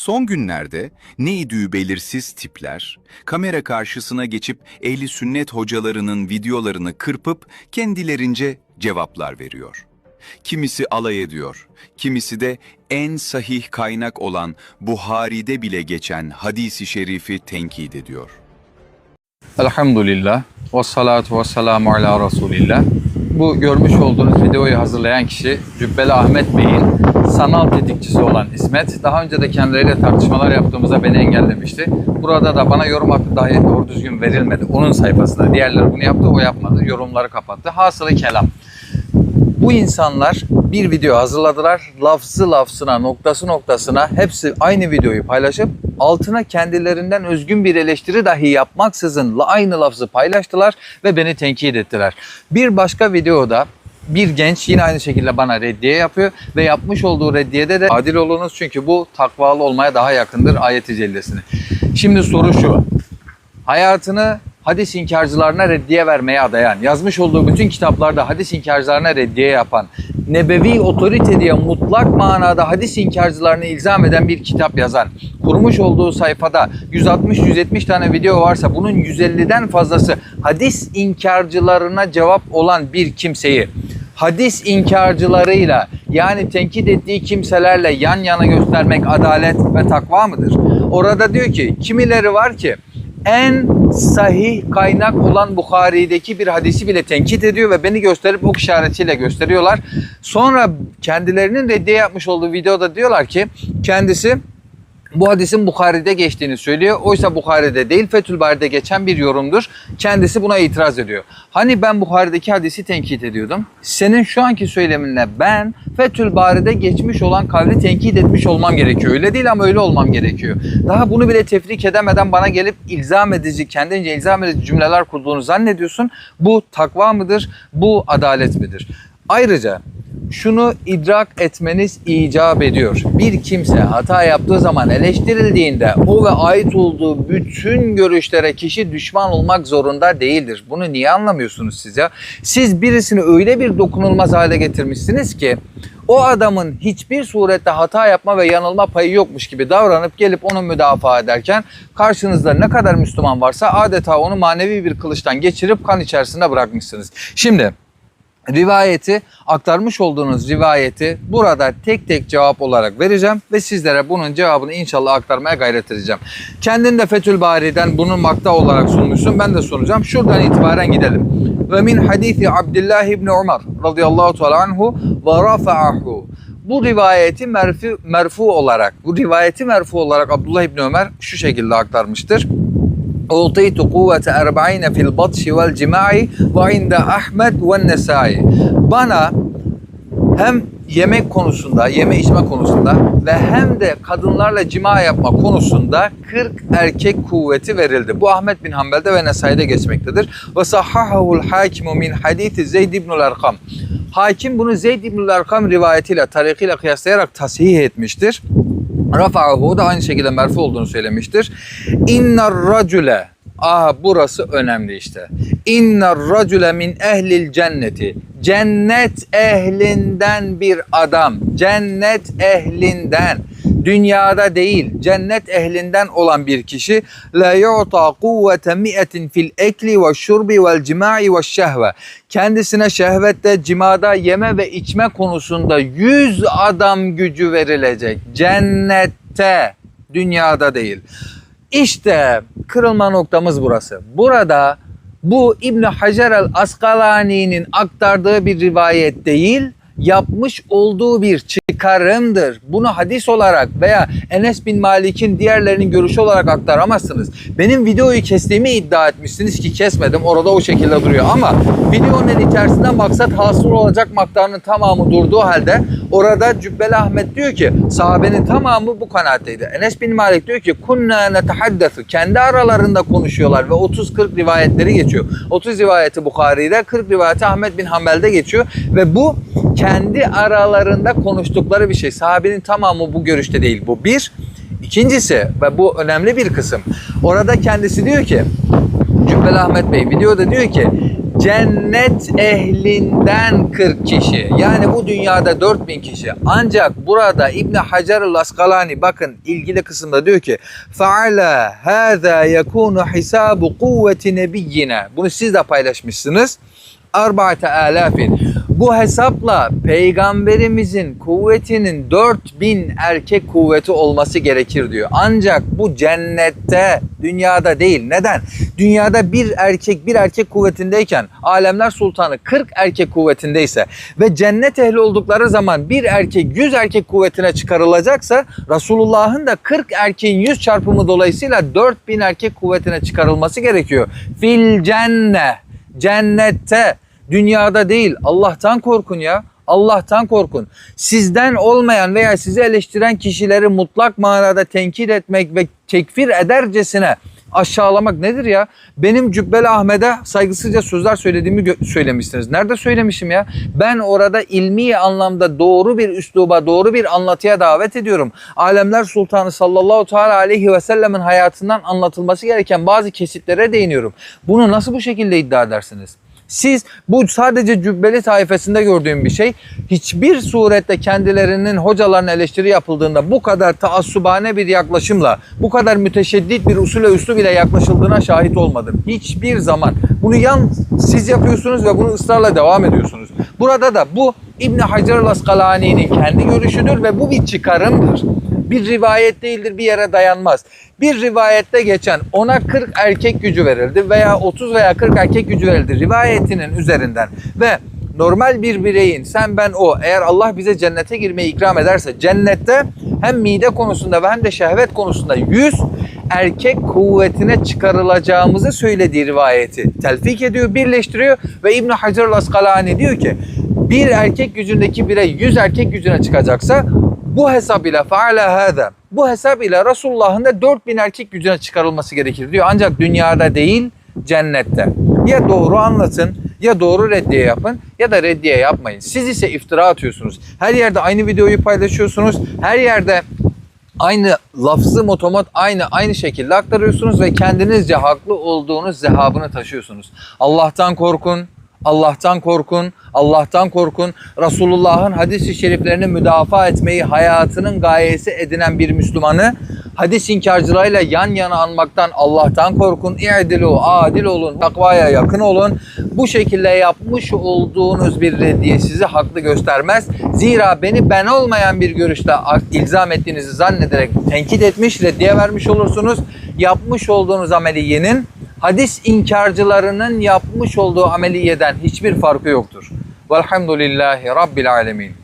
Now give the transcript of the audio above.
Son günlerde neydi belirsiz tipler, kamera karşısına geçip ehli sünnet hocalarının videolarını kırpıp kendilerince cevaplar veriyor. Kimisi alay ediyor, kimisi de en sahih kaynak olan Buhari'de bile geçen hadisi şerifi tenkit ediyor. Elhamdülillah ve salatu ve selamu ala Resulillah. Bu görmüş olduğunuz videoyu hazırlayan kişi Cübbeli Ahmet Bey'in sanal tetikçisi olan İsmet. Daha önce de kendileriyle tartışmalar yaptığımızda beni engellemişti. Burada da bana yorum hakkı dahi doğru düzgün verilmedi. Onun sayfasında. Diğerleri bunu yaptı, o yapmadı. Yorumları kapattı. Hasılı kelam. Bu insanlar bir video hazırladılar. Lafzı lafzına, noktası noktasına hepsi aynı videoyu paylaşıp altına kendilerinden özgün bir eleştiri dahi yapmaksızın aynı lafzı paylaştılar ve beni tenkit ettiler. Bir başka videoda bir genç yine aynı şekilde bana reddiye yapıyor ve yapmış olduğu reddiyede de adil olunuz çünkü bu takvalı olmaya daha yakındır ayet-i cellesine. Şimdi soru şu hayatını hadis inkarcılarına reddiye vermeye adayan, yazmış olduğu bütün kitaplarda hadis inkarcılarına reddiye yapan, nebevi otorite diye mutlak manada hadis inkarcılarını ilzam eden bir kitap yazan, kurmuş olduğu sayfada 160-170 tane video varsa bunun 150'den fazlası hadis inkarcılarına cevap olan bir kimseyi hadis inkarcılarıyla yani tenkit ettiği kimselerle yan yana göstermek adalet ve takva mıdır? Orada diyor ki kimileri var ki en sahih kaynak olan Bukhari'deki bir hadisi bile tenkit ediyor ve beni gösterip ok işaretiyle gösteriyorlar. Sonra kendilerinin reddiye yapmış olduğu videoda diyorlar ki kendisi bu hadisin Bukhari'de geçtiğini söylüyor. Oysa Bukhari'de değil Fethül geçen bir yorumdur. Kendisi buna itiraz ediyor. Hani ben Bukhari'deki hadisi tenkit ediyordum. Senin şu anki söyleminle ben Fethül geçmiş olan kavli tenkit etmiş olmam gerekiyor. Öyle değil ama öyle olmam gerekiyor. Daha bunu bile tefrik edemeden bana gelip ilzam edici, kendince ilzam edici cümleler kurduğunu zannediyorsun. Bu takva mıdır? Bu adalet midir? Ayrıca şunu idrak etmeniz icap ediyor. Bir kimse hata yaptığı zaman eleştirildiğinde o ve ait olduğu bütün görüşlere kişi düşman olmak zorunda değildir. Bunu niye anlamıyorsunuz siz ya? Siz birisini öyle bir dokunulmaz hale getirmişsiniz ki o adamın hiçbir surette hata yapma ve yanılma payı yokmuş gibi davranıp gelip onu müdafaa ederken karşınızda ne kadar Müslüman varsa adeta onu manevi bir kılıçtan geçirip kan içerisinde bırakmışsınız. Şimdi rivayeti aktarmış olduğunuz rivayeti burada tek tek cevap olarak vereceğim ve sizlere bunun cevabını inşallah aktarmaya gayret edeceğim. Kendin de Fethül Bari'den bunun makta olarak sunmuşsun. Ben de sunacağım. Şuradan itibaren gidelim. Ve min hadisi Abdullah ibn Umar radıyallahu teala anhu ve rafa'ahu. Bu rivayeti merfu, merfu olarak, bu rivayeti merfu olarak Abdullah ibn Ömer şu şekilde aktarmıştır. أوطيت قوة أربعين في البطش والجماع وعند أحمد والنسائي Bana hem yemek konusunda, yeme içme konusunda ve hem de kadınlarla cima yapma konusunda 40 erkek kuvveti verildi. Bu Ahmet bin Hanbel'de ve Nesai'de geçmektedir. Ve sahhahu'l hakimu min hadisi Zeyd ibnül Erkam. Hakim bunu Zeyd ibnül Erkam rivayetiyle, tarikiyle kıyaslayarak tasih etmiştir. Rafa'hu da aynı şekilde merfu olduğunu söylemiştir. İnnar racule Aha burası önemli işte. İnnar racule min ehlil cenneti. Cennet ehlinden bir adam. Cennet ehlinden. Dünyada değil, cennet ehlinden olan bir kişi la yu'ta kuvvete mi'etin fil ekli ve şurbi vel cima'i ve şehve. Kendisine şehvette, cimada, yeme ve içme konusunda 100 adam gücü verilecek. Cennette, dünyada değil. İşte kırılma noktamız burası. Burada bu İbn Hacer el Askalani'nin aktardığı bir rivayet değil, yapmış olduğu bir çıkarımdır. Bunu hadis olarak veya Enes bin Malik'in diğerlerinin görüşü olarak aktaramazsınız. Benim videoyu kestiğimi iddia etmişsiniz ki kesmedim. Orada o şekilde duruyor ama videonun içerisinde maksat hasıl olacak maktarının tamamı durduğu halde orada Cübbeli Ahmet diyor ki sahabenin tamamı bu kanaatteydi. Enes bin Malik diyor ki kunna netahaddesu kendi aralarında konuşuyorlar ve 30-40 rivayetleri geçiyor. 30 rivayeti Bukhari'de 40 rivayeti Ahmet bin Hanbel'de geçiyor ve bu kendi aralarında konuştukları bir şey. Sahabenin tamamı bu görüşte değil. Bu bir. İkincisi ve bu önemli bir kısım. Orada kendisi diyor ki Cübbeli Ahmet Bey videoda diyor ki cennet ehlinden 40 kişi. Yani bu dünyada 4000 kişi. Ancak burada İbn Hacer el-Asqalani bakın ilgili kısımda diyor ki faala hâzâ yekûnu hisâbu kuvveti nebiyyina. Bunu siz de paylaşmışsınız. Arba'ate alafin. Bu hesapla peygamberimizin kuvvetinin 4000 erkek kuvveti olması gerekir diyor. Ancak bu cennette, dünyada değil. Neden? Dünyada bir erkek bir erkek kuvvetindeyken alemler sultanı 40 erkek kuvvetindeyse ve cennet ehli oldukları zaman bir erkek 100 erkek kuvvetine çıkarılacaksa Resulullah'ın da 40 erkeğin 100 çarpımı dolayısıyla 4000 erkek kuvvetine çıkarılması gerekiyor. Fil cenne cennette dünyada değil Allah'tan korkun ya. Allah'tan korkun. Sizden olmayan veya sizi eleştiren kişileri mutlak manada tenkit etmek ve tekfir edercesine aşağılamak nedir ya? Benim Cübbeli Ahmet'e saygısızca sözler söylediğimi söylemişsiniz. Nerede söylemişim ya? Ben orada ilmi anlamda doğru bir üsluba, doğru bir anlatıya davet ediyorum. Alemler Sultanı sallallahu teala aleyhi ve sellemin hayatından anlatılması gereken bazı kesitlere değiniyorum. Bunu nasıl bu şekilde iddia edersiniz? Siz bu sadece cübbeli tayfasında gördüğüm bir şey. Hiçbir surette kendilerinin hocalarına eleştiri yapıldığında bu kadar taassubane bir yaklaşımla, bu kadar müteşeddit bir usul ve üslub ile yaklaşıldığına şahit olmadım. Hiçbir zaman. Bunu yan siz yapıyorsunuz ve bunu ısrarla devam ediyorsunuz. Burada da bu İbn Hacer el-Asqalani'nin kendi görüşüdür ve bu bir çıkarımdır. Bir rivayet değildir, bir yere dayanmaz. Bir rivayette geçen ona 40 erkek gücü verildi veya 30 veya 40 erkek gücü verildi rivayetinin üzerinden ve normal bir bireyin sen ben o eğer Allah bize cennete girmeyi ikram ederse cennette hem mide konusunda ve hem de şehvet konusunda 100 erkek kuvvetine çıkarılacağımızı söylediği rivayeti telfik ediyor, birleştiriyor ve İbn Hacer el-Asqalani diyor ki bir erkek gücündeki birey 100 erkek gücüne çıkacaksa bu hesap ile faala hâzâ. Bu hesap ile Resulullah'ın da 4000 erkek gücüne çıkarılması gerekir diyor. Ancak dünyada değil cennette. Ya doğru anlatın ya doğru reddiye yapın ya da reddiye yapmayın. Siz ise iftira atıyorsunuz. Her yerde aynı videoyu paylaşıyorsunuz. Her yerde aynı lafzı motomot aynı aynı şekilde aktarıyorsunuz ve kendinizce haklı olduğunuz zehabını taşıyorsunuz. Allah'tan korkun. Allah'tan korkun, Allah'tan korkun. Resulullah'ın hadis-i şeriflerini müdafaa etmeyi hayatının gayesi edinen bir Müslümanı hadis inkarcılarıyla yan yana anmaktan Allah'tan korkun. İ'dilu, adil olun, takvaya yakın olun. Bu şekilde yapmış olduğunuz bir reddiye sizi haklı göstermez. Zira beni ben olmayan bir görüşle ilzam ettiğinizi zannederek tenkit etmiş, reddiye vermiş olursunuz. Yapmış olduğunuz ameliyenin hadis inkarcılarının yapmış olduğu ameliyeden hiçbir farkı yoktur. Velhamdülillahi Rabbil Alemin.